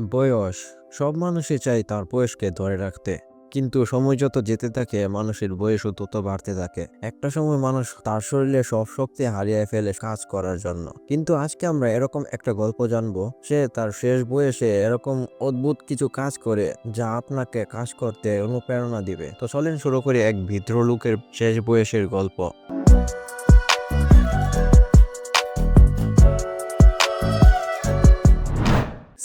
বয়স, সব মানুষই চায় তার বয়সকে ধরে রাখতে। কিন্তু সময় যত যেতে থাকে, মানুষের বয়সও তত বাড়তে থাকে। একটা সময় মানুষ তার শরীরে সব শক্তি হারিয়ে ফেলে কাজ করার জন্য। কিন্তু আজকে আমরা এরকম একটা গল্প জানব, সে তার শেষ বয়সে এরকম অদ্ভুত কিছু কাজ করে, যা আপনাকে কাজ করতে অনুপ্রেরণা দিবে। তো চলেন শুরু করি এক ভিদ্র লোকের শেষ বয়সের গল্প।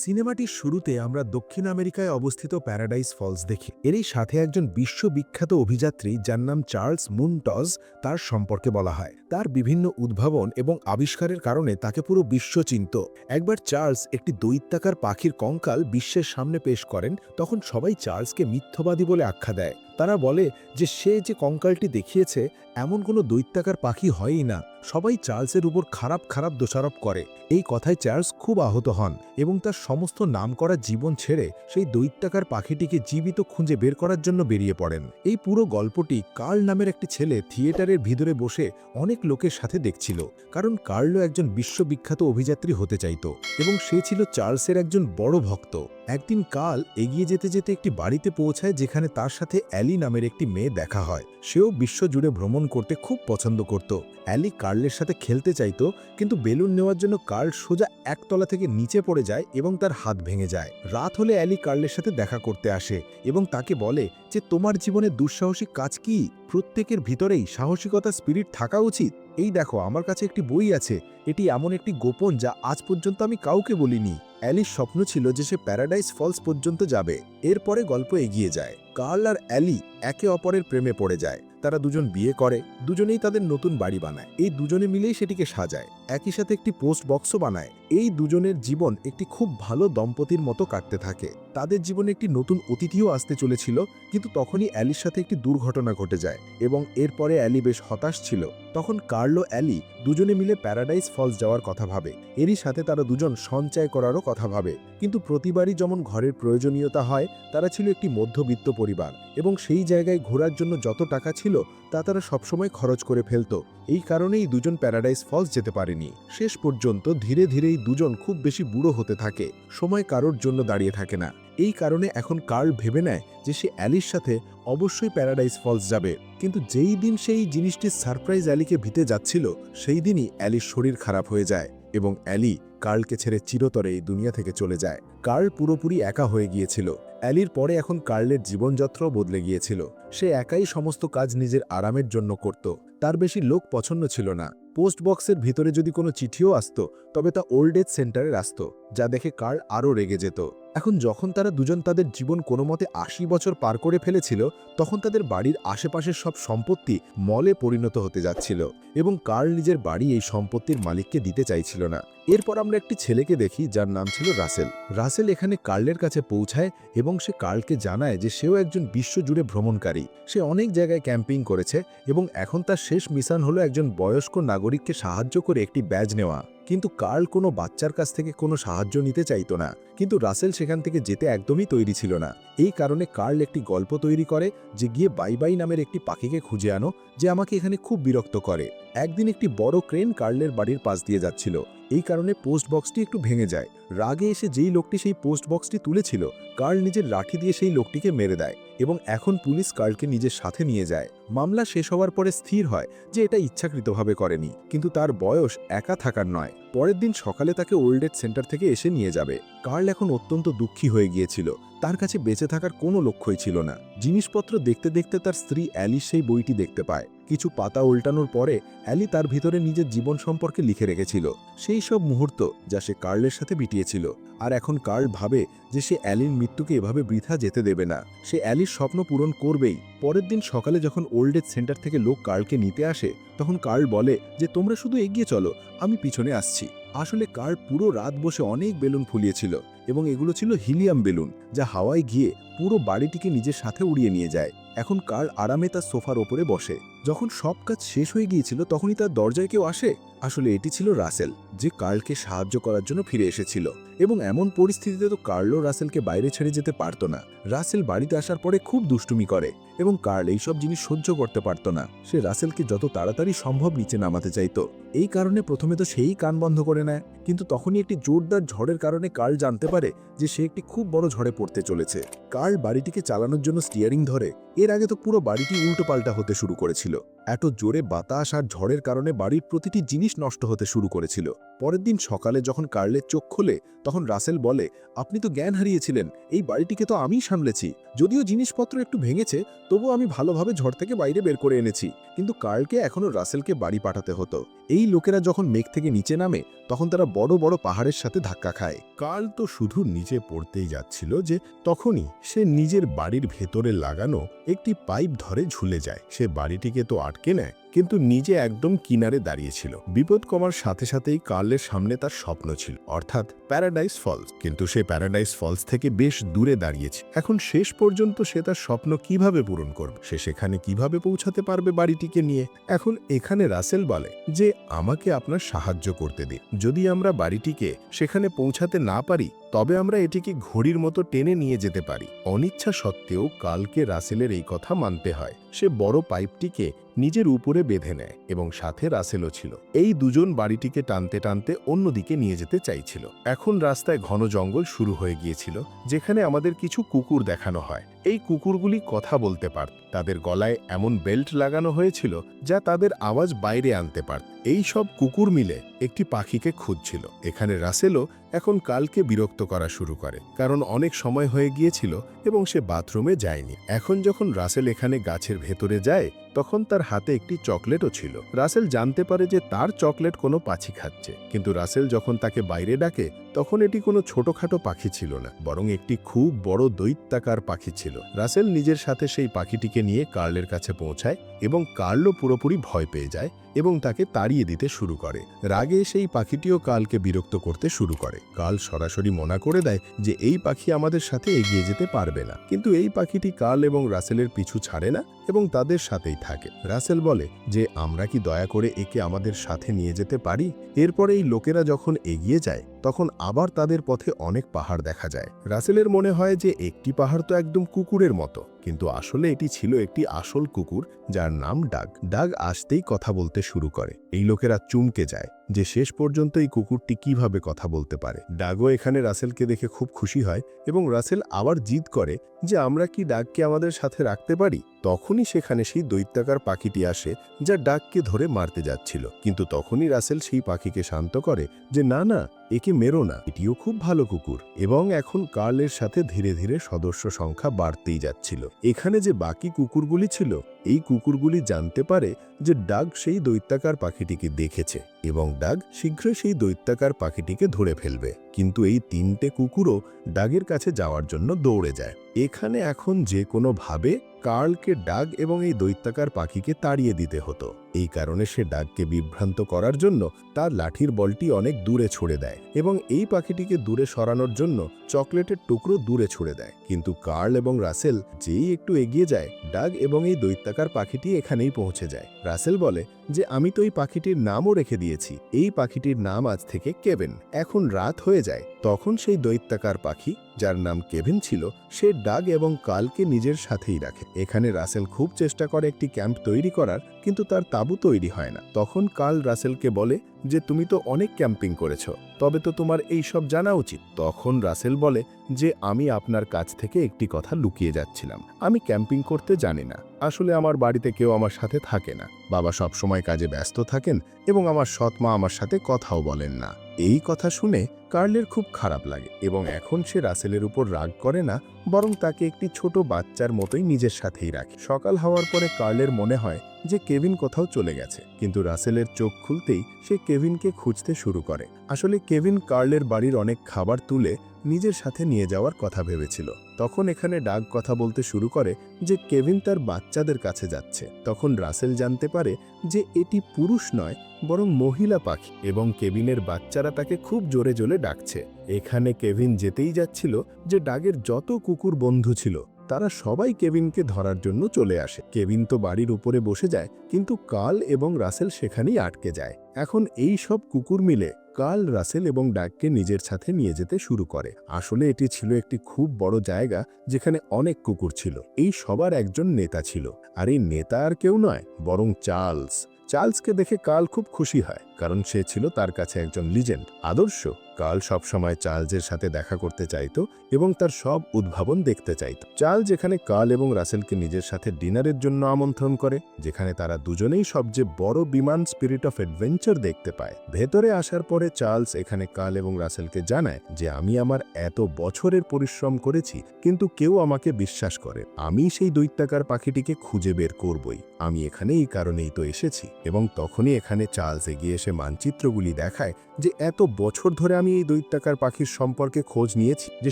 সিনেমাটির শুরুতে আমরা দক্ষিণ আমেরিকায় অবস্থিত প্যারাডাইস ফলস দেখি। এরই সাথে একজন বিশ্ববিখ্যাত অভিযাত্রী যার নাম চার্লস মুনটজ তার সম্পর্কে বলা হয়। তার বিভিন্ন উদ্ভাবন এবং আবিষ্কারের কারণে তাকে পুরো বিশ্ব চিনত। একবার চার্লস একটি দৈত্যাকার পাখির কঙ্কাল বিশ্বের সামনে পেশ করেন, তখন সবাই চার্লসকে মিথ্যবাদী বলে আখ্যা দেয়। তারা বলে যে সে যে কঙ্কালটি দেখিয়েছে, এমন কোনো দৈত্যাকার পাখি হয়ই না। সবাই চার্লসের উপর খারাপ খারাপ দোষারোপ করে। এই কথায় চার্লস খুব আহত হন এবং তার সমস্ত নামকরা জীবন ছেড়ে সেই দৈত্যাকার পাখিটিকে জীবিত খুঁজে বের করার জন্য বেরিয়ে পড়েন। এই পুরো গল্পটি কার্ল নামের একটি ছেলে থিয়েটারের ভিতরে বসে অনেক লোকের সাথে দেখছিল, কারণ কার্লও একজন বিশ্ববিখ্যাত অভিযাত্রী হতে চাইত এবং সে ছিল চার্লসের একজন বড় ভক্ত। একদিন কাল এগিয়ে যেতে যেতে একটি বাড়িতে পৌঁছায় যেখানে তার সাথে অ্যালি নামের একটি মেয়ে দেখা হয়। সেও বিশ্বজুড়ে ভ্রমণ করতে খুব পছন্দ করত। অ্যালি কার্লের সাথে খেলতে চাইতো, কিন্তু বেলুন নেওয়ার জন্য কার্ল সোজা একতলা থেকে নিচে পড়ে যায় এবং তার হাত ভেঙে যায়। রাত হলে অ্যালি কার্লের সাথে দেখা করতে আসে এবং তাকে বলে যে তোমার জীবনে দুঃসাহসিক কাজ কি? প্রত্যেকের ভিতরেই সাহসিকতা স্পিরিট থাকা উচিত। এই দেখো, আমার কাছে একটি বই আছে। এটি এমন একটি গোপন যা আজ পর্যন্ত আমি কাউকে বলিনি। অ্যালির স্বপ্ন ছিল যে সে প্যারাডাইস ফলস পর্যন্ত যাবে। এরপরে গল্প এগিয়ে যায়। কার্ল আর অ্যালি একে অপরের প্রেমে পড়ে যায়। তারা দুজন বিয়ে করে, দুজনেই তাদের নতুন বাড়ি বানায়। এই দুজনে মিলেই সেটিকে সাজায়। একই সাথে একটি পোস্ট বক্সও বানায়। এই দুজনের জীবন একটি খুব ভালো দম্পতির মতো কাটতে থাকে। তাদের জীবনে একটি নতুন অতিথিও আসতে চলেছিল, কিন্তু তখনই অ্যালির সাথে একটি দুর্ঘটনা ঘটে যায় এবং এরপরে অ্যালি বেশ হতাশ ছিল। তখন কার্লো অ্যালি দুজনে মিলে প্যারাডাইস ফলস যাওয়ার কথা ভাবে। এরই সাথে তারা দুজন সঞ্চয় করারও কথা ভাবে। কিন্তু প্রতিবারই যেমন ঘরের প্রয়োজনীয়তা হয়, তারা ছিল একটি মধ্যবিত্ত পরিবার এবং সেই জায়গায় ঘোরার জন্য যত টাকা ছিল তা তারা সবসময় খরচ করে ফেলত। এই কারণেই দুজন প্যারাডাইস ফলস যেতে পারেনি। শেষ পর্যন্ত ধীরে ধীরেই দুজন খুব বেশি বুড়ো হতে থাকে, সময় কারোর জন্য দাঁড়িয়ে থাকে না। এই কারণে এখন কার্ল ভেবে নেয় যে সে অ্যালির সাথে অবশ্যই প্যারাডাইস ফলস যাবে। কিন্তু যেই দিন সেই জিনিসটির সারপ্রাইজ অ্যালিকে ভিতে যাচ্ছিল, সেই দিনই অ্যালির শরীর খারাপ হয়ে যায় এবং অ্যালি কার্লকে ছেড়ে চিরতরে এই দুনিয়া থেকে চলে যায়। কার্ল পুরোপুরি একা হয়ে গিয়েছিল। অ্যালির পরে এখন কার্লের জীবনযাত্রাও বদলে গিয়েছিল। সে একাই সমস্ত কাজ নিজের আরামের জন্য করত। তার বেশি লোক পছন্দ ছিল না। পোস্ট বক্সের ভিতরে যদি কোনো চিঠিও আসত, তবে তা ওল্ড এজ সেন্টারে আসতো। যা দেখে কার্ল আরও রেগে যেত। এখন যখন তারা দুজন তাদের জীবন কোনো মতে আশি বছর পার করে ফেলেছিল, তখন তাদের বাড়ির আশেপাশের সব সম্পত্তি মলে পরিণত হতে যাচ্ছিল এবং কার্ল নিজের বাড়ি এই সম্পত্তির মালিককে দিতে চাইছিল না। এরপর আমরা একটি ছেলেকে দেখি যার নাম ছিল রাসেল। রাসেল এখানে কার্লের কাছে পৌঁছায় এবং সে কার্লকে জানায় যে সেও একজন বিশ্বজুড়ে ভ্রমণকারী। সে অনেক জায়গায় ক্যাম্পিং করেছে এবং এখন তার শেষ মিশন হলো একজন বয়স্ক নাগরিককে সাহায্য করে একটি ব্যাজ নেওয়া। কিন্তু কার্ল কোনো বাচ্চার কাছ থেকে কোনো সাহায্য নিতে চাইতো না। কিন্তু রাসেল সেখান থেকে যেতে একদমই তৈরি ছিল না। এই কারণে কার্ল একটি গল্প তৈরি করে যে গিয়ে বাই বাই নামের একটি পাখিকে খুঁজে আনো যে আমাকে এখানে খুব বিরক্ত করে। একদিন একটি বড় ক্রেন কার্লের বাড়ির পাশ দিয়ে যাচ্ছিল। এই কারণে পোস্ট বক্সটি একটু ভেঙে যায়। রাগে এসে যেই লোকটি সেই পোস্ট বক্সটি তুলেছিল, কার্ল নিজের লাঠি দিয়ে সেই লোকটিকে মেরে দেয়। এবং এখন পুলিশ কার্লকে নিজের সাথে নিয়ে যায়। মামলা শেষ হওয়ার পরে স্থির হয় যে এটা ইচ্ছাকৃতভাবে করেনি, কিন্তু তার বয়স একা থাকার নয়। পরের দিন সকালে তাকে ওল্ড এজ সেন্টার থেকে এসে নিয়ে যাবে। কার্ল এখন অত্যন্ত দুঃখী হয়ে গিয়েছিল। তার কাছে বেঁচে থাকার কোনো লক্ষ্যই ছিল না। জিনিসপত্র দেখতে দেখতে তার স্ত্রী অ্যালি সেই বইটি দেখতে পায়। কিছু পাতা উল্টানোর পরে অ্যালি তার ভিতরে নিজের জীবন সম্পর্কে লিখে রেখেছিল। সেই সব মুহূর্ত যা সে কার্লের সাথে বিটিয়েছিল আর এখন কার্ল ভাবে যে সে অ্যালির মৃত্যুকে এভাবে বৃথা যেতে দেবে না। সে অ্যালির স্বপ্ন পূরণ করবেই। পরের দিন সকালে যখন ওল্ড এজ সেন্টার থেকে লোক কার্লকে নিতে আসে, তখন কার্ল বলে যে, তোমরা শুধু এগিয়ে চলো, আমি পিছনে আসছি। আসলে কার্ল পুরো রাত বসে অনেক বেলুন ফুলিয়েছিল এবং এগুলো ছিল হিলিয়াম বেলুন, যা হাওয়ায় গিয়ে পুরো বাড়িটিকে নিজের সাথে উড়িয়ে নিয়ে যায়। এখন কার্ল আরামে তার সোফার ওপরে বসে। যখন সব কাজ শেষ হয়ে গিয়েছিল, তখনই তার দরজায় কেউ আসে। আসলে এটি ছিল রাসেল। যে কার্লকে সাহায্য করার জন্য ফিরে এসেছিল। এবং এমন পরিস্থিতিতে তো কার্লো রাসেলকে বাইরে ছেড়ে যেতে পারতো না। রাসেল বাড়িতে আসার পরে খুব দুষ্টুমি করে এবং কার্ল এইসব জিনিস সহ্য করতে পারত না। সে রাসেলকে যত তাড়াতাড়ি সম্ভব নিচে নামাতে চাইতো। এই কারণে প্রথমে তো সেই কান বন্ধ করে নেয়। কিন্তু তখনই একটি জোরদার ঝড়ের কারণে কার্ল জানতে পারে যে সে একটি খুব বড় ঝড়ে পড়তে চলেছে। কার্ল বাড়িটিকে চালানোর জন্য স্টিয়ারিং ধরে। এর আগে তো পুরো বাড়িটি উল্টোপাল্টা হতে শুরু করেছিল। এত জোরে বাতাস আর ঝড়ের কারণে বাড়ির প্রতিটি জিনিস নষ্ট হতে শুরু করেছিল। পরের দিন সকালে যখন কার্লের চোখ খোলে, তখন রাসেল বলে, আপনি তো জ্ঞান হারিয়েছিলেন, এই বাড়িটিকে তো আমিই সামলেছি। যদিও জিনিসপত্র একটু ভেঙেছে, তবুও আমি ভালোভাবে ঝড় থেকে বাইরে বের করে এনেছি। কিন্তু কার্লকে এখনও রাসেলকে বাড়ি পাঠাতে হতো। এই লোকেরা যখন মেঘ থেকে নিচে নামে, তখন তারা বড় বড় পাহাড়ের সাথে ধাক্কা খায়। কার্ল তো শুধু নিচে পড়তেই যাচ্ছিল যে, তখনই সে নিজের বাড়ির ভেতরে লাগানো একটি পাইপ ধরে ঝুলে যায়। সে বাড়িটিকে তো আটকে নেয়, কিন্তু নিজে একদম কিনারে দাঁড়িয়েছিল বিপদ কমার সাথে সাথেই কার্লের সামনে তার স্বপ্ন ছিল, অর্থাৎ প্যারাডাইস ফলস কিন্তু সে প্যারাডাইস ফলস থেকে বেশ দূরে দাঁড়িয়েছে। এখন শেষ পর্যন্ত সে তার স্বপ্ন কীভাবে পূরণ করবে? সে সেখানে কীভাবে পৌঁছাতে পারবে বাড়িটিকে নিয়ে? এখন এখানে রাসেল বলে যে, আমাকে আপনার সাহায্য করতে দিন। যদি আমরা বাড়িটিকে সেখানে পৌঁছাতে না পারি, তবে আমরা এটিকে ঘড়ির মতো টেনে নিয়ে যেতে পারি। অনিচ্ছা সত্ত্বেও কালকে রাসেলের এই কথা মানতে হয়। সে বড় পাইপটিকে নিজের উপরে বেঁধে নেয় এবং সাথে রাসেলও ছিল। এই দুজন বাড়িটিকে টানতে টানতে অন্যদিকে নিয়ে যেতে চাইছিল। এখন রাস্তায় ঘন জঙ্গল শুরু হয়ে গিয়েছিল, যেখানে আমাদের কিছু কুকুর দেখানো হয়। এই কুকুরগুলি কথা বলতে পারত। তাদের গলায় এমন বেল্ট লাগানো হয়েছিল যা তাদের আওয়াজ বাইরে আনতে পারত। এই সব কুকুর মিলে একটি পাখিকে খুঁজছিল। এখানে রাসেলও এখন কালকে বিরক্ত করা শুরু করে, কারণ অনেক সময় হয়ে গিয়েছিল এবং সে বাথরুমে যায়নি। এখন যখন রাসেল এখানে গাছের ভেতরে যায়, তখন তার হাতে একটি চকলেটও ছিল। রাসেল জানতে পারে যে তার চকলেট কোনো পাখি খাচ্ছে। কিন্তু রাসেল যখন তাকে বাইরে ডাকে তখন এটি কোনো ছোটখাটো পাখি ছিল না, বরং একটি খুব বড় দৈত্যাকার পাখি ছিল। রাসেল নিজের সাথে সেই পাখিটিকে নিয়ে কার্লের কাছে পৌঁছায় এবং কার্লও পুরোপুরি ভয় পেয়ে যায় এবং তাকে তাড়িয়ে দিতে শুরু করে। রাগে সেই পাখিটিও কালকে বিরক্ত করতে শুরু করে। কাল সরাসরি মনা করে দেয় যে এই পাখি আমাদের সাথে এগিয়ে যেতে পারবে না। কিন্তু এই পাখিটি কাল এবং রাসেলের পিছু ছাড়ে না এবং তাদের সাথেই থাকে। রাসেল বলে, যে আমরা কি দয়া করে একে আমাদের সাথে নিয়ে যেতে পারি? এরপরে এই লোকেরা যখন এগিয়ে যায় তখন আবার তাদের পথে অনেক পাহাড় দেখা যায়। রাসেলের মনে হয় যে একটি পাহাড় তো একদম কুকুরের মতো। কিন্তু আসলে এটি ছিল একটি আসল কুকুর যার নাম ডাগ। ডাগ আসতেই কথা বলতে শুরু করে। এই লোকেরা চুমকে যায় যে শেষ পর্যন্ত এই কুকুরটি কীভাবে কথা বলতে পারে। ডাগও এখানে রাসেলকে দেখে খুব খুশি হয় এবং রাসেল আবার জিদ করে যে আমরা কি ডাককে আমাদের সাথে রাখতে পারি? তখনই সেখানে সেই দৈত্যাকার পাখিটি আসে যা ডাককে ধরে মারতে যাচ্ছিল। কিন্তু তখনই রাসেল সেই পাখিকে শান্ত করে যে না না, একে মেরো না। এটিও খুব ভালো কুকুর। এবং এখন কার্লের সাথে ধীরে ধীরে সদস্য সংখ্যা বাড়তেই যাচ্ছিল। এখানে যে বাকি কুকুরগুলি ছিল, এই কুকুরগুলি জানতে পারে যে ডাক সেই দৈত্যাকার পাখিটিকে দেখেছে। এবং ডাগ শীঘ্রই সেই দৈত্যাকার পাখিটিকে ধরে ফেলবে। কিন্তু এই তিনটে কুকুরও ডাগের কাছে যাওয়ার জন্য দৌড়ে যায়। এখানে এখন যে কোনো ভাবে কার্লকে ডাগ এবং এই দৈত্যাকার পাখিকে তাড়িয়ে দিতে হতো। এই কারণে সে ডাগকে বিভ্রান্ত করার জন্য তার লাঠির বলটি অনেক দূরে ছুড়ে দেয় এবং এই পাখিটিকে দূরে সরানোর জন্য চকলেটের টুকরো দূরে ছুড়ে দেয়। কিন্তু কার্ল এবং রাসেল যেই একটু এগিয়ে যায়, ডাগ এবং এই দৈত্যাকার পাখিটি এখানেই পৌঁছে যায়। রাসেল বলে যে, আমি তো এই পাখিটির নামও রেখে দিয়েছি। এই পাখিটির নাম আজ থেকে কেবেন। এখন রাত হয়ে যায়। তখন সেই দৈত্যাকার পাখি, যার নাম কেভিন ছিল, সে ডাগ এবং কালকে নিজের সাথেই রাখে। এখানে রাসেল খুব চেষ্টা করে একটি ক্যাম্প তৈরি করার, কিন্তু তার তাঁবু তৈরি হয় না। তখন কাল রাসেলকে বলে যে, তুমি তো অনেক ক্যাম্পিং করেছ, তবে তো তোমার এই সব জানা উচিত। তখন রাসেল বলে যে, আমি আপনার কাছ থেকে একটি কথা লুকিয়ে যাচ্ছিলাম। আমি ক্যাম্পিং করতে জানি না। আসলে আমার বাড়িতে কেউ আমার সাথে থাকে না। বাবা সব সময় কাজে ব্যস্ত থাকেন এবং আমার সৎ মা আমার সাথে কথাও বলেন না। এই কথা শুনে কার্লের খুব খারাপ লাগে এবং এখন সে রাসেলের উপর রাগ করে না, বরং তাকে একটি ছোট বাচ্চার মতোই নিজের সাথেই রাখে। সকাল হওয়ার পরে কার্লের মনে হয় যে কেভিন কোথাও চলে গেছে, কিন্তু রাসেলের চোখ খুলতেই সে কেভিনকে খুঁজতে শুরু করে। আসলে কেভিন কার্লের বাড়ির অনেক খাবার তুলে নিজের সাথে নিয়ে যাওয়ার কথা ভেবেছিল। তখন এখানে ডাক কথা বলতে শুরু করে যে কেভিন তার বাচ্চাদের কাছে যাচ্ছে। তখন রাসেল জানতে পারে যে এটি পুরুষ নয়, বরং মহিলা পাখি এবং কেভিনের বাচ্চারা তাকে খুব জোরে জোরে ডাকছে। এখানে কেভিন যেতেই যাচ্ছিল যে ডাগের যত কুকুর বন্ধু ছিল তারা সবাই কেভিনকে ধরার জন্য চলে আসে। কেভিন তো বাড়ির উপরে বসে যায়, কিন্তু কাল এবং রাসেল সেখানেই আটকে যায়। এখন এই সব কুকুর মিলে কার্ল, রাসেল এবং ডাককে নিজের সাথে নিয়ে যেতে শুরু করে। আসলে এটি ছিল একটি খুব বড় জায়গা যেখানে অনেক কুকুর ছিল। এই সবার একজন নেতা ছিল। আর এই নেতা আর কেউ নয়, বরং চার্লস। চার্লসকে দেখে কাল খুব খুশি হয়, কারণ সে ছিল তার কাছে একজন লিজেন্ড, আদর্শ কার্ল সবসময় চার্লসের সাথে দেখা করতে চাইতো এবং তার সব উদ্ভাবন দেখতে চাইত। চার্লস যেখানে কার্ল এবং রাসেলকে নিজের সাথে ডিনারের জন্য আমন্ত্রণ করে, যেখানে তারা দুজনেই সবচেয়ে বড় বিমান স্পিরিট অফ অ্যাডভেঞ্চার দেখতে পায়। ভেতরে আসার পরে চার্লস এখানে কার্ল এবং রাসেলকে জানায় যে, আমি আমার এত বছরের পরিশ্রম করেছি, কিন্তু কেউ আমাকে বিশ্বাস করে। আমি সেই দৈত্যাকার পাখিটিকে খুঁজে বের করবই। আমি এখানে এই কারণেই তো এসেছি। এবং তখনই এখানে চার্লস এগিয়ে এসে মানচিত্রগুলি দেখায় যে, এত বছর ধরে আমি এই দৈত্যাকার পাখির সম্পর্কে খোঁজ নিয়েছি যে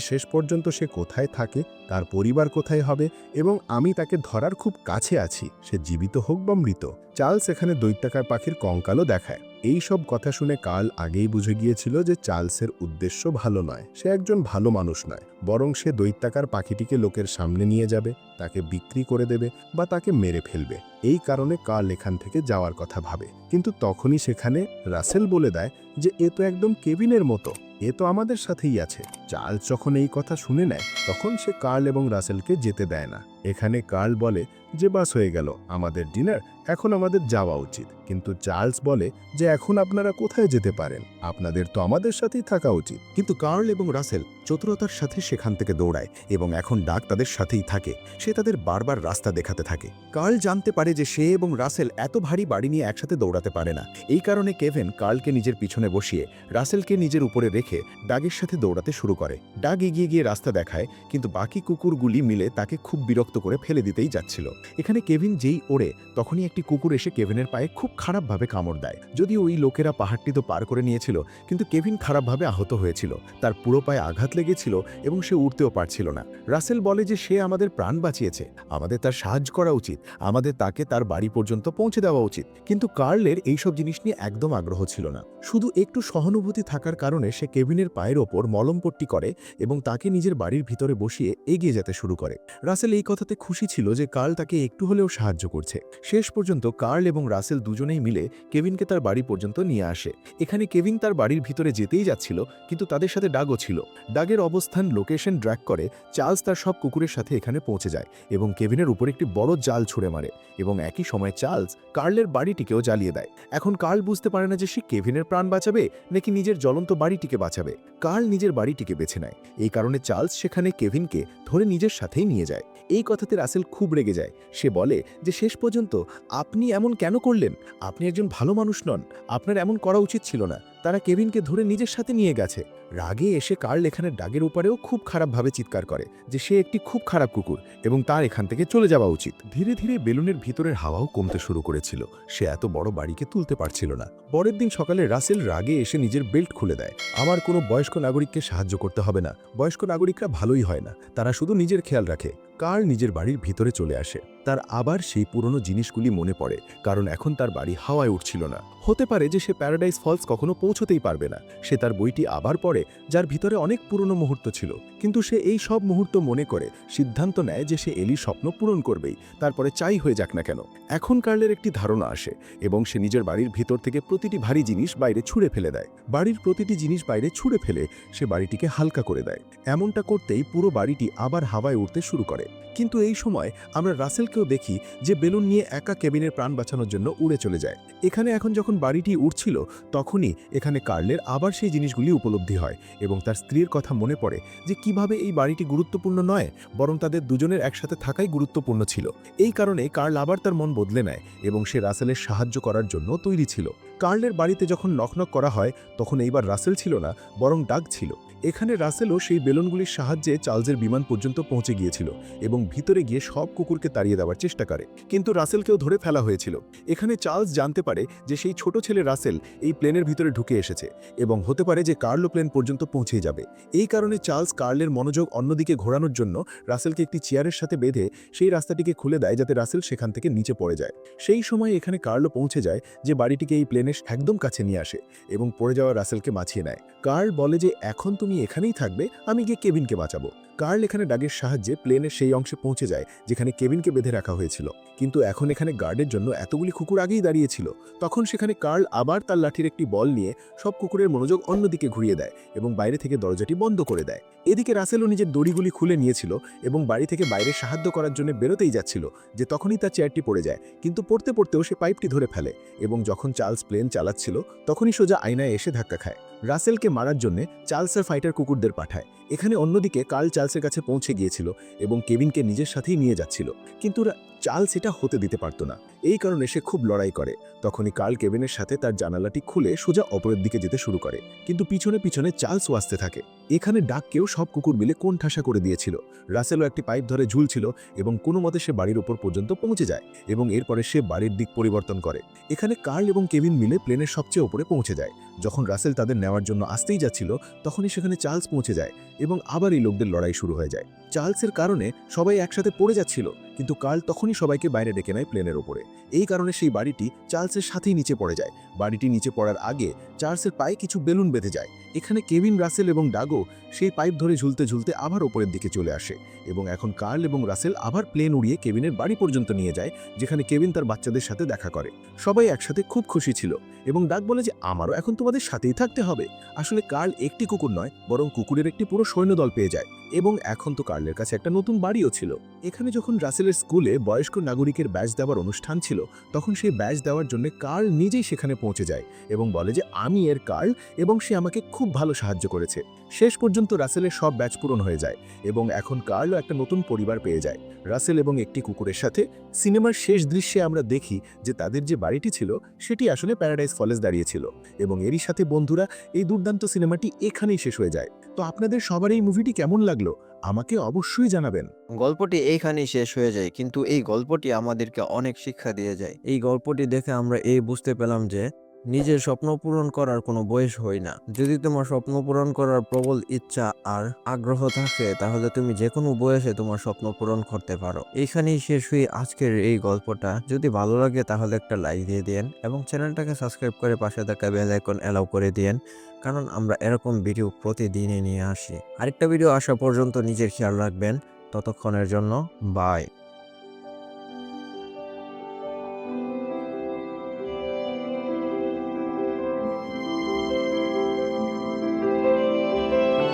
শেষ পর্যন্ত সে কোথায় থাকে, তার পরিবার কোথায় হবে এবং আমি তাকে ধরার খুব কাছে আছি। সে জীবিত হোক বা মৃত, চার্লস এখানে দৈত্যাকার পাখির কঙ্কালও দেখায়। এই সব কথা শুনে কার্ল আগেই বুঝে গিয়েছিল যে চার্লসের উদ্দেশ্য ভালো নয়। সে একজন ভালো মানুষ নয়, বরং সে দৈত্যাকার পাখিটিকে লোকের সামনে নিয়ে যাবে, তাকে বিক্রি করে দেবে বা তাকে মেরে ফেলবে। এই কারণে কার্ল এখান থেকে যাওয়ার কথা ভাবে। কিন্তু তখনই সেখানে রাসেল বলে দেয় যে, এ তো একদম কেবিনের মতো, এ তো আমাদের সাথেই আছে। চার্লস যখন এই কথা শুনে নেয়, তখন সে কার্ল এবং রাসেলকে যেতে দেয় না। এখানে কার্ল বলে যে বাস হয়ে গেল। আমাদের ডিনার এখন আমাদের যাওয়া উচিত। কিন্তু চার্লস বলে যে এখন আপনারা কোথায় যেতে পারেন? আপনাদের তো আমাদের সাথেই থাকা উচিত। কিন্তু কার্ল এবং রাসেল চতুরতার সাথে সেখান থেকে দৌড়ায় এবং এখন ডাক তাদের সাথেই থাকে। সে তাদের বারবার রাস্তা দেখাতে থাকে। কার্ল জানতে পারে যে সে এবং রাসেল এত ভারী বাড়ি নিয়ে একসাথে দৌড়াতে পারে না। এই কারণে কেভেন কার্লকে নিজের পিছনে বসিয়ে রাসেলকে নিজের উপরে রেখে ডাগের সাথে দৌড়াতে শুরু করে। ডাগ এগিয়ে গিয়ে রাস্তা দেখায়, কিন্তু বাকি কুকুরগুলি মিলে তাকে খুব বিরক্ত করে ফেলে দিতেই যাচ্ছিল। এখানে কেভিন যেই ওড়ে, তখনই একটি কুকুর এসে কেভিনের পায়ে খুব খারাপভাবে কামড় দেয়। যদিও ওই লোকেরা পাহাড়টি তো পার করে নিয়েছিল, কিন্তু কেভিন খারাপভাবে আহত হয়েছিল। তার পুরো পায়ে আঘাত লেগেছিল এবং সে উঠতেও পারছিল না। রাসেল বলে যে সে আমাদের প্রাণ বাঁচিয়েছে। আমাদের তার সাহায্য করা উচিত। আমাদের তাকে তার বাড়ি পর্যন্ত পৌঁছে দেওয়া উচিত। কিন্তু কার্লের এইসব জিনিস নিয়ে একদম আগ্রহ ছিল না। শুধু একটু সহানুভূতি থাকার কারণে সে কেভিনের পায়ের ওপর মলমপট্টি করে এবং তাকে নিজের বাড়ির ভিতরে বসিয়ে এগিয়ে যেতে শুরু করে। রাসেল এই কথাতে খুশি ছিল যে কার্ল তাকে একটু হলেও সাহায্য করছে। শেষ পর্যন্ত কার্ল এবং রাসেল দুজনেই মিলে কেভিনকে তার বাড়ি পর্যন্ত নিয়ে আসে। এখানে কেভিন তার বাড়ির ভিতরে যেতেই যাচ্ছিল, কিন্তু তাদের সাথে ডাগও ছিল। ডাগের অবস্থান লোকেশন ড্র্যাক করে চার্লস তার সব কুকুরের সাথে এখানে পৌঁছে যায় এবং কেভিনের উপর একটি বড় জাল ছুড়ে মারে এবং একই সময় চার্লস কার্লের বাড়িটিকেও জ্বালিয়ে দেয়। এখন কার্ল বুঝতে পারে না যে সে কেভিনের প্রাণ বাঁচাবে নাকি নিজের জ্বলন্ত বাড়িটিকে বাঁচাবে। কার্ল নিজের বাড়িটিকে বেছে নেয়। এই কারণে চার্লস সেখানে কেভিনকে ধরে নিজের সাথেই নিয়ে যায়। এই কথাতে রাসেল খুব রেগে যায়। সে বলে যে, শেষ পর্যন্ত আপনি এমন কেন করলেন? আপনি একজন ভালো মানুষ নন। আপনার এমন করা উচিত ছিল না। তারা কেভিনকে ধরে নিজের সাথে নিয়ে গেছে। রাগে এসে কার্ল এখানে ডাগের উপরেও খুব খারাপভাবে চিৎকার করে যে, সে একটি খুব খারাপ কুকুর এবং তার এখান থেকে চলে যাওয়া উচিত। ধীরে ধীরে বেলুনের ভিতরের হাওয়াও কমতে শুরু করেছিল। সে এত বড় বাড়িকে তুলতে পারছিল না। পরের দিন সকালে রাসেল রাগে এসে নিজের বেল্ট খুলে দেয়। আমার কোনো বয়স্ক নাগরিককে সাহায্য করতে হবে না। বয়স্ক নাগরিকরা ভালোই হয় না। তারা শুধু নিজের খেয়াল রাখে। কার্ল নিজের বাড়ির ভিতরে চলে আসে? তার আবার সেই পুরনো জিনিসগুলি মনে পড়ে, কারণ এখন তার বাড়ি হাওয়ায় উঠছিল না। হতে পারে যে সে প্যারাডাইস ফলস কখনো পৌঁছতেই পারবে না। সে তার বইটি আবার পড়ে, যার ভিতরে অনেক পুরনো মুহূর্ত ছিল। কিন্তু সে এই সব মুহূর্ত মনে করে, সিদ্ধান্ত নেয় যে সে এলির স্বপ্ন পূরণ করবেই, তারপরে চাই হয়ে যাক না কেন। এখন কার্লের একটি ধারণা আসে, এবং সে নিজের বাড়ির ভিতর থেকে প্রতিটি ভারী জিনিস বাইরে ছুঁড়ে ফেলে দেয়। বাড়ির প্রতিটি জিনিস বাইরে ছুঁড়ে ফেলে, সে বাড়িটিকে হালকা করে দেয়। এমনটা করতেই পুরো বাড়িটি আবার হাওয়ায় উঠতে শুরু করে। কিন্তু এই সময় আমরা রাসেলকেও দেখি যে বেলুন নিয়ে একা কেবিনের প্রাণ বাঁচানোর জন্য উড়ে চলে যায়। এখানে এখন যখন বাড়িটি উঠছিল তখনই এখানে কার্লের আবার সেই জিনিসগুলি উপলব্ধি হয়, এবং তার স্ত্রীর কথা মনে পড়ে যে কীভাবে এই বাড়িটি গুরুত্বপূর্ণ নয়, বরং তাদের দুজনের একসাথে থাকাই গুরুত্বপূর্ণ ছিল। এই কারণে কার্ল আবার তার মন বদলে নেয় এবং সে রাসেলের সাহায্য করার জন্য তৈরি ছিল। কার্লের বাড়িতে যখন নকনক করা হয়, তখন এইবার রাসেল ছিল না, বরং ডাক ছিল। এখানে রাসেলও সেই বেলুনগুলির সাহায্যে চার্লসের বিমান পর্যন্ত পৌঁছে গিয়েছিল এবং ভিতরে গিয়ে সব কুকুরকে তাড়িয়ে দেওয়ার চেষ্টা করে। কিন্তু রাসেলকেও ধরে ফেলা হয়েছিল। এখানে চার্লস জানতে পারে যে সেই ছোট ছেলে রাসেল এই প্লেনের ভিতরে ঢুকে এসেছে এবং হতে পারে যে কার্লো প্লেন পর্যন্ত পৌঁছে যাবে। এই কারণে চার্লস কার্লের মনোযোগ অন্যদিকে ঘোরানোর জন্য রাসেলকে একটি চেয়ারের সাথে বেঁধে সেই রাস্তাটিকে খুলে দেয় যাতে রাসেল সেখান থেকে নিচে পড়ে যায়। সেই সময় এখানে কার্লো পৌঁছে যায় যে বাড়িটিকে এই প্লেনের একদম কাছে নিয়ে আসে এবং পড়ে যাওয়া রাসেলকে বাঁচিয়ে নেয়। কার্ল বলে যে এখন তুমি এখানেই থাকবে আমি গিয়ে কেবিনকে বাঁচাবো। কার্ল এখানে ডাগের সাহায্যে প্লেনের সেই অংশে পৌঁছে যায়, যেখানে কেবিনকে বেঁধে রাখা হয়েছিল। কিন্তু এখন এখানে গার্ডের জন্য এতগুলি কুকুর আগেই দাঁড়িয়েছিল তখন সেখানে কার্ল আবার তার লাঠির একটি বল নিয়ে সব কুকুরের মনোযোগ অন্যদিকে ঘুরিয়ে দেয় এবং বাইরে থেকে দরজাটি বন্ধ করে দেয়। এদিকে রাসেলও নিজের দড়িগুলি খুলে নিয়েছিল এবং বাড়ি থেকে বাইরে সাহায্য করার জন্য বেরোতেই যাচ্ছিল, যে তখনই তার চেয়ারটি পড়ে যায়। কিন্তু পড়তে পড়তেও সে পাইপটি ধরে ফেলে এবং যখন চার্লস প্লেন চালাচ্ছিল, তখনই সোজা আয়নায় এসে ধাক্কা খায়। রাসেলকে মারার জন্য চার্লসের ফাইটার কুকুরদের পাঠায়। এখানে অন্যদিকে কাল চার্লসের কাছে পৌঁছে গিয়েছিল এবং কেভিনকে নিজের সাথেই নিয়ে যাচ্ছিল। কিন্তু রা- চার্লস এটা হতে দিতে পারত না। এই কারণে সে খুব লড়াই করে। তখনই কার্ল কেভিনের সাথে তার জানালাটি খুলে সোজা অপরের দিকে যেতে শুরু করে। কিন্তু পিছনে পিছনে চার্লসও আসতে থাকে। এখানে ডাককেও সব কুকুর মিলে কোন ঠাসা করে দিয়েছিল। রাসেলও একটি পাইপ ধরে ঝুলছিল এবং কোনো মতে সে বাড়ির ওপর পর্যন্ত পৌঁছে যায় এবং এরপরে সে বাড়ির দিক পরিবর্তন করে। এখানে কার্ল এবং কেভিন মিলে প্লেনের সবচেয়ে ওপরে পৌঁছে যায়। যখন রাসেল তাদের নেওয়ার জন্য আসতেই যাচ্ছিল, তখনই সেখানে চার্লস পৌঁছে যায় এবং আবার এই লোকদের লড়াই শুরু হয়ে যায়। চার্লসের কারণে সবাই একসাথে পড়ে যাচ্ছিল। কিন্তু কার্ল তখনই সবাইকে বাইরে ডেকে নেয় প্লেনের ওপরে। এই কারণে সেই বাড়িটি চার্লসের সাথেই নিচে পড়ে যায়। বাড়িটি নিচে পড়ার আগে চার্লসের পায়ে কিছু বেলুন বেঁধে যায়। এখানে কেভিন রাসেল এবং ডাগো সেই পাইপ ধরে ঝুলতে ঝুলতে আবার ওপরের দিকে চলে আসে এবং এখন কার্ল এবং রাসেল আবার প্লেন উড়িয়ে কেভিনের বাড়ি পর্যন্ত নিয়ে যায়, যেখানে কেভিন তার বাচ্চাদের সাথে দেখা করে। সবাই একসাথে খুব খুশি ছিল এবং ডাক বলে যে, আমারও এখন তোমাদের সাথেই থাকতে হবে। আসলে কার্ল একটি কুকুর নয়, বরং কুকুরের একটি পুরো সৈন্যদল পেয়ে যায় এবং এখন তো কার্লের কাছে একটা নতুন বাড়িও ছিল। এখানে যখন রাসেলের স্কুলে বয়স্ক নাগরিকের ব্যাচ দেওয়ার অনুষ্ঠান ছিল, তখন সেই ব্যাচ দেওয়ার জন্য কার্ল নিজেই সেখানে পৌঁছে যায় এবং বলে যে, আমি এর কার্ল এবং সে আমাকে খুব ভালো সাহায্য করেছে। শেষ পর্যন্ত রাসেলের সব ব্যাচ পূরণ হয়ে যায় এবং এখন কার্লও একটা নতুন পরিবার পেয়ে যায়। রাসেল এবং একটি কুকুরের সাথে সিনেমার শেষ দৃশ্যে আমরা দেখি যে তাদের যে বাড়িটি ছিল সেটি আসলে প্যারাডাইস ফলেস দাঁড়িয়েছিল এবং এরই সাথে বন্ধুরা এই দুর্দান্ত সিনেমাটি এখানেই শেষ হয়ে যায়। তো আপনাদের সবার এই মুভিটি কেমন লাগল? আমাকে অবশ্যই জানাবেন। গল্পটি এইখানেই শেষ হয়ে যায় কিন্তু এই গল্পটি আমাদেরকে অনেক শিক্ষা দিয়ে যায়। এই গল্পটি দেখে আমরা এই বুঝতে পেলাম যে নিজের স্বপ্ন পূরণ করার কোনো বয়স হয় না। যদি তোমার স্বপ্ন পূরণ করার প্রবল ইচ্ছা আর আগ্রহ থাকে, তাহলে তুমি যে কোনো বয়সে তোমার স্বপ্ন পূরণ করতে পারো। এইখানেই শেষ হয়ে আজকের এই গল্পটা। যদি ভালো লাগে তাহলে একটা লাইক দিয়ে দিন এবং চ্যানেলটাকে সাবস্ক্রাইব করে পাশে থাকা বেল আইকন অ্যালাউ করে দিন কারণ আমরা এরকম ভিডিও প্রতিদিনই নিয়ে আসি। আরেকটা ভিডিও আসা পর্যন্ত নিজের খেয়াল রাখবেন। ততক্ষণের জন্য বাই